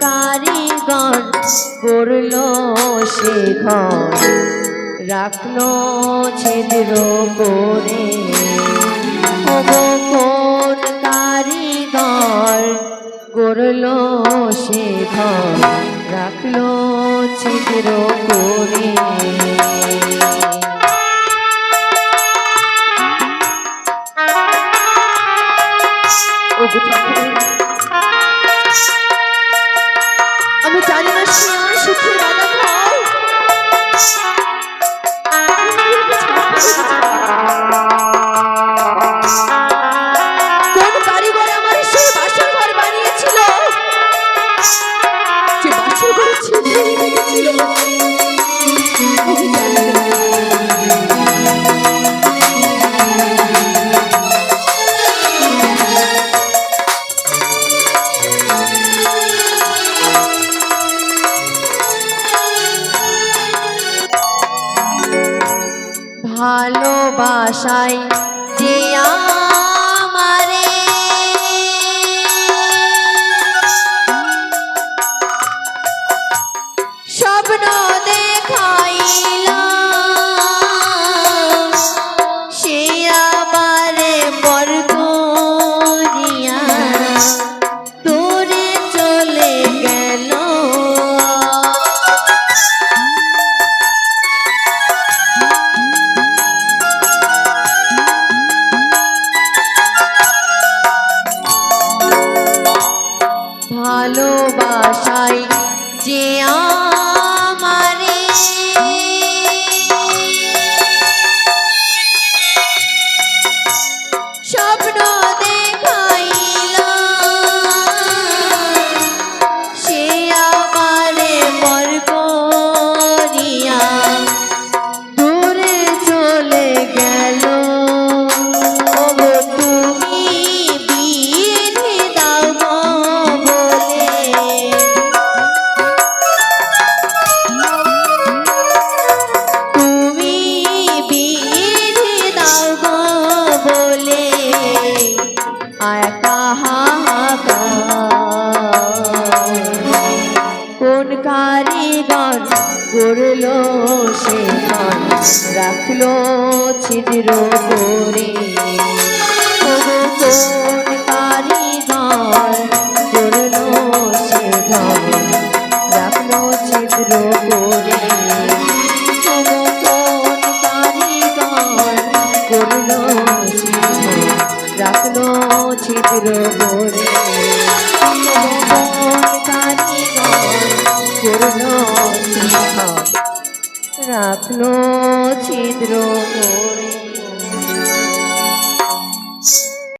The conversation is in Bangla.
কারিগর করল সে ঘর? রাখল ছিদ্র করে। কোন কারিগর করল সে ঘর? রাখল চিত্র করে। আমি জানি না ভালোবাসাই যে আমারে। স্বপ্ন দেখাইল ভালোবাসাই যে আমারে কোন কারিগর করল সে রাখল ছিদ্র করে। কোন কারিগর করল সে রাখল ছিদ্র ছিদ্র কোন কারিগর করল রাখল ছিদ্র করে।